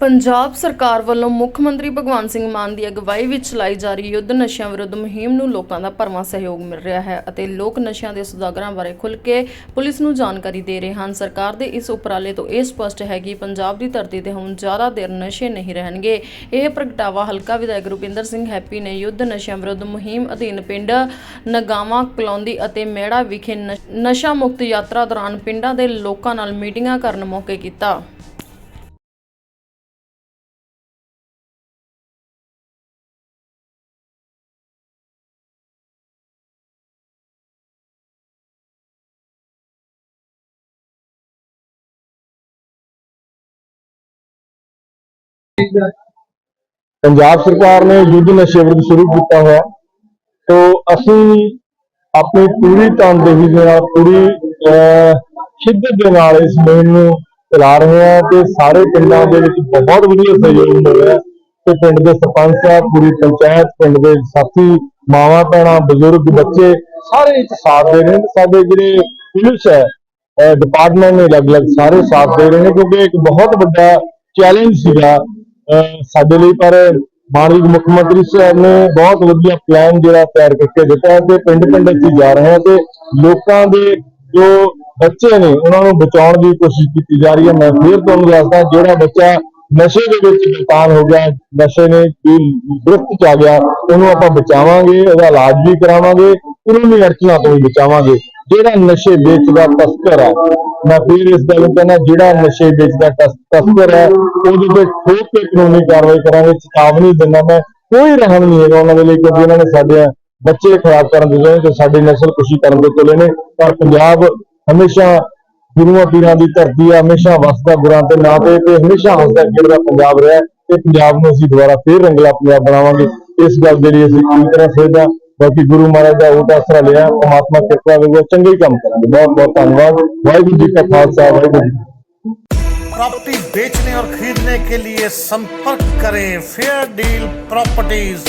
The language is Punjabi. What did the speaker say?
ਪੰਜਾਬ ਸਰਕਾਰ ਵੱਲੋਂ ਮੁੱਖ ਮੰਤਰੀ ਭਗਵੰਤ ਸਿੰਘ ਮਾਨ ਦੀ ਅਗਵਾਈ ਵਿੱਚ ਚਲਾਈ ਜਾ ਰਹੀ ਯੁੱਧ ਨਸ਼ਿਆਂ ਵਿਰੁੱਧ ਮੁਹਿੰਮ ਨੂੰ ਲੋਕਾਂ ਦਾ ਭਰਵਾਂ ਸਹਿਯੋਗ ਮਿਲ ਰਿਹਾ ਹੈ ਅਤੇ ਲੋਕ ਨਸ਼ਿਆਂ ਦੇ ਸੁਦਾਗਰਾਂ ਬਾਰੇ ਖੁੱਲ੍ਹ ਕੇ ਪੁਲਿਸ ਨੂੰ ਜਾਣਕਾਰੀ ਦੇ ਰਹੇ ਹਨ। ਸਰਕਾਰ ਦੇ ਇਸ ਉਪਰਾਲੇ ਤੋਂ ਇਹ ਸਪਸ਼ਟ ਹੈ ਕਿ ਪੰਜਾਬ ਦੀ ਧਰਤੀ ਤੇ ਹੁਣ ਜ਼ਿਆਦਾ ਦੇਰ ਨਸ਼ੇ ਨਹੀਂ ਰਹਿਣਗੇ। ਇਹ ਪ੍ਰਗਟਾਵਾ ਹਲਕਾ ਵਿਧਾਇਕ ਰੁਪਿੰਦਰ ਸਿੰਘ ਹੈਪੀ ਨੇ ਯੁੱਧ ਨਸ਼ਿਆਂ ਵਿਰੁੱਧ ਮੁਹਿੰਮ ਅਧੀਨ ਪਿੰਡ ਨਗਾਵਾਂ, ਕਲੌਂਦੀ ਅਤੇ ਮੇੜਾ ਵਿਖੇ ਨਸ਼- ਨਸ਼ਾ ਮੁਕਤ ਯਾਤਰਾ ਦੌਰਾਨ ਪਿੰਡਾਂ ਦੇ ਲੋਕਾਂ ਨਾਲ ਮੀਟਿੰਗਾਂ ਕਰਨ ਮੌਕੇ ਕੀਤਾ। ਪੰਜਾਬ ਸਰਕਾਰ ਨੇ ਯੁੱਧ ਨਸ਼ੇ ਵਿਰੁੱਧ ਸ਼ੁਰੂ ਕੀਤਾ ਹੋਇਆ। ਤੋ ਅਸੀਂ ਆਪਣੀ ਪੂਰੀ ਤਨਦੇਹੀ ਦੇ ਨਾਲ, ਪੂਰੀ ਸ਼ਿੱਦਤ ਦੇ ਨਾਲ ਇਸ ਮੁਹਿੰਮ ਨੂੰ ਚਲਾ ਰਹੇ ਹਾਂ ਤੇ ਸਾਰੇ ਪਿੰਡਾਂ ਦੇ ਵਿੱਚ ਬਹੁਤ ਵਧੀਆ ਸਹਿਯੋਗ ਮਿਲ ਰਿਹਾ। ਤੇ ਪਿੰਡ ਦੇ ਸਰਪੰਚ ਸਾਹਿਬ, ਪੂਰੀ ਪੰਚਾਇਤ, ਪਿੰਡ ਦੇ ਸਾਥੀ, ਮਾਵਾਂ, ਭੈਣਾਂ, ਬਜ਼ੁਰਗ, ਬੱਚੇ, ਸਾਰੇ ਇੱਕ ਸਾਥ ਦੇ ਰਹੇ ਨੇ। ਸਾਡੇ ਜਿਹੜੇ ਪੁਲਿਸ ਹੈ ਡਿਪਾਰਟਮੈਂਟ ਨੇ ਅਲੱਗ-ਅਲੱਗ ਸਾਰੇ ਸਾਥ ਦੇ ਰਹੇ ਨੇ ਕਿਉਂਕਿ ਇੱਕ ਬਹੁਤ ਵੱਡਾ ਚੈਲੰਜ ਸੀਗਾ ਸਾਡੇ ਲਈ ਪਰ ਮਾਨਯੋਗ ਮੁੱਖ ਮੰਤਰੀ ਸਾਹਿਬ ਨੇ ਬਹੁਤ ਵਧੀਆ ਪਲਾਨ ਜਿਹੜਾ ਤਿਆਰ ਕਰਕੇ ਦਿੱਤਾ ਹੈ ਤੇ ਪਿੰਡ ਪਿੰਡ ਅਸੀਂ ਜਾ ਰਹੇ ਹਾਂ ਤੇ ਲੋਕਾਂ ਦੇ ਜੋ ਬੱਚੇ ਨੇ ਉਹਨਾਂ ਨੂੰ ਬਚਾਉਣ ਦੀ ਕੋਸ਼ਿਸ਼ ਕੀਤੀ ਜਾ ਰਹੀ ਹੈ। ਮੈਂ ਫਿਰ ਤੁਹਾਨੂੰ ਦੱਸਦਾ ਜਿਹੜਾ ਬੱਚਾ ਨਸ਼ੇ ਦੇ ਵਿੱਚ ਬੇਤਾਨ ਹੋ ਗਿਆ, ਨਸ਼ੇ ਨੇ ਦੀ ਗ੍ਰਿਫਤ ਚ ਆ ਗਿਆ, ਉਹਨੂੰ ਆਪਾਂ ਬਚਾਵਾਂਗੇ, ਉਹਦਾ ਇਲਾਜ ਵੀ ਕਰਾਵਾਂਗੇ ਕਾਨੂੰਨੀ ਅੜਚਨਾਂ ਤੋਂ ਵੀ ਬਚਾਵਾਂਗੇ। ਜਿਹੜਾ ਨਸ਼ੇ ਵੇਚਦਾ ਤਸਕਰ ਹੈ, ਮੈਂ ਫਿਰ ਇਸ ਗੱਲ ਨੂੰ ਕਹਿੰਦਾ, ਜਿਹੜਾ ਨਸ਼ੇ ਵੇਚਦਾ ਤਸਕਰ ਹੈ, ਉਹਦੇ ਤੇ ਠੋਕ ਕੇ ਕਾਨੂੰਨੀ ਕਾਰਵਾਈ ਕਰਾਂਗੇ, ਚੇਤਾਵਨੀ ਦਿੰਦਾ ਮੈਂ, ਕੋਈ ਰਹਿਮ ਨਹੀਂ ਹੈਗਾ ਉਹਨਾਂ ਦੇ ਲਈ, ਕਿਉਂਕਿ ਉਹਨਾਂ ਨੇ ਸਾਡੇ ਬੱਚੇ ਖਰਾਬ ਕਰਨ ਦੇ ਲਈ ਤੇ ਸਾਡੀ ਨਸਲ ਖੁਸ਼ੀ ਕਰਨ ਦੇ ਚਲੇ ਨੇ, ਪਰ ਪੰਜਾਬ ਹਮੇਸ਼ਾ ਗੁਰੂਆਂ ਪੀਰਾਂ ਦੀ ਧਰਤੀ ਆ, ਹਮੇਸ਼ਾ ਵਸਦਾ ਗੁਰਾਂ ਤੇ ਨਾਂ ਤੇ ਤੇ ਹਮੇਸ਼ਾ ਹੱਸਦਾ ਖੇਡਦਾ ਪੰਜਾਬ ਰਿਹਾ, ਤੇ ਪੰਜਾਬ ਨੂੰ ਅਸੀਂ ਦੁਬਾਰਾ ਫੇਰ ਰੰਗਲਾ ਪੰਜਾਬ ਬਣਾਵਾਂਗੇ। ਇਸ ਗੱਲ ਦੇ ਲਈ ਅਸੀਂ ਪੂਰੀ ਤਰ੍ਹਾਂ ਸਹਿਜਾ ਬਾਕੀ ਗੁਰੂ ਮਹਾਰਾਜ ਦਾ ਉਹ ਆਸਰਾ ਲਿਆ ਪਰਮਾਤਮਾ ਕਿਰਪਾ ਕਰੇਗਾ ਚੰਗੇ ਹੀ ਕੰਮ ਕਰਾਂਗੇ ਬਹੁਤ ਬਹੁਤ ਧੰਨਵਾਦ ਵਾਹਿਗੁਰੂ ਜੀ ਕਾ ਖਾਲਸਾ ਵਾਹਿਗੁਰੂ ਜੀ ਕੀ ਫਤਿਹ। प्रॉपर्टी बेचने और खरीदने के लिए संपर्क करें फेयर डील प्रॉपर्टीज